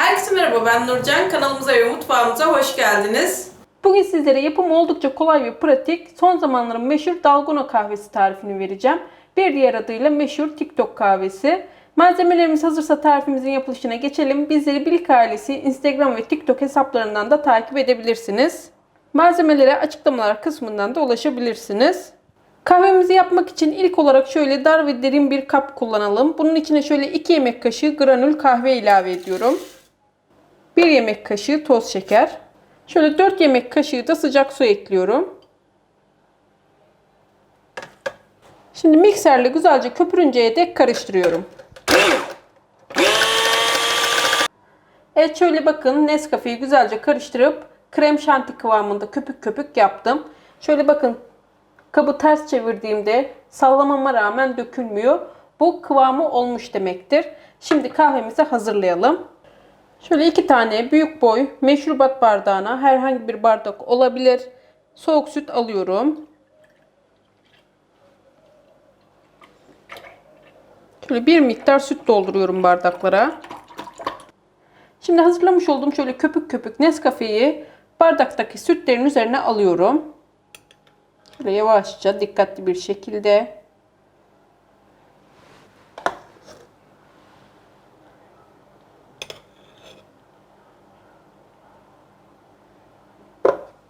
Herkese merhaba ben Nurcan. Kanalımıza ve mutfağımıza hoş geldiniz. Bugün sizlere yapımı oldukça kolay ve pratik son zamanların meşhur dalgona kahvesi tarifini vereceğim. Bir diğer adıyla meşhur TikTok kahvesi. Malzemelerimiz hazırsa tarifimizin yapılışına geçelim. Bizleri Bilik ailesi Instagram ve TikTok hesaplarından da takip edebilirsiniz. Malzemelere açıklamalar kısmından da ulaşabilirsiniz. Kahvemizi yapmak için ilk olarak şöyle dar ve derin bir kap kullanalım. Bunun içine şöyle 2 yemek kaşığı granül kahve ilave ediyorum. 1 yemek kaşığı toz şeker. Şöyle 4 yemek kaşığı da sıcak su ekliyorum. Şimdi mikserle güzelce köpürünceye dek karıştırıyorum. Evet şöyle bakın Nescafe'yi güzelce karıştırıp krem şanti kıvamında köpük köpük yaptım. Şöyle bakın kabı ters çevirdiğimde sallamama rağmen dökülmüyor. Bu kıvamı olmuş demektir. Şimdi kahvemizi hazırlayalım. Şöyle iki tane büyük boy meşrubat bardağına herhangi bir bardak olabilir. Soğuk süt alıyorum. Şöyle bir miktar süt dolduruyorum bardaklara. Şimdi hazırlamış olduğum şöyle köpük köpük Nescafe'yi bardaktaki sütlerin üzerine alıyorum. Şöyle yavaşça dikkatli bir şekilde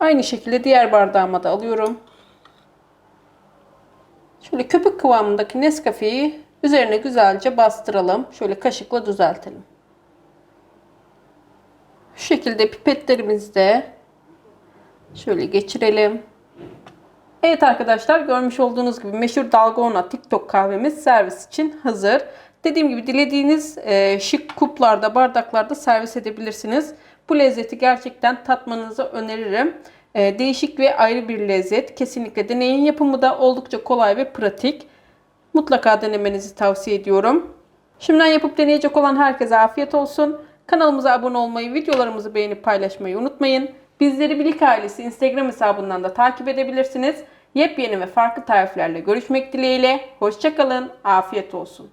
Aynı şekilde diğer bardağıma da alıyorum. Şöyle köpük kıvamındaki Nescafe'yi üzerine güzelce bastıralım. Şöyle kaşıkla düzeltelim. Şu şekilde pipetlerimizi de şöyle geçirelim. Evet arkadaşlar görmüş olduğunuz gibi meşhur dalgona TikTok kahvemiz servis için hazır. Dediğim gibi dilediğiniz e, şık kuplarda, bardaklarda servis edebilirsiniz. Bu lezzeti gerçekten tatmanızı öneririm. E, değişik ve ayrı bir lezzet. Kesinlikle deneyin. Yapımı da oldukça kolay ve pratik. Mutlaka denemenizi tavsiye ediyorum. Şimdiden yapıp deneyecek olan herkese afiyet olsun. Kanalımıza abone olmayı, videolarımızı beğenip paylaşmayı unutmayın. Bizleri Bilik Ailesi Instagram hesabından da takip edebilirsiniz. Yepyeni ve farklı tariflerle görüşmek dileğiyle. Hoşçakalın, afiyet olsun.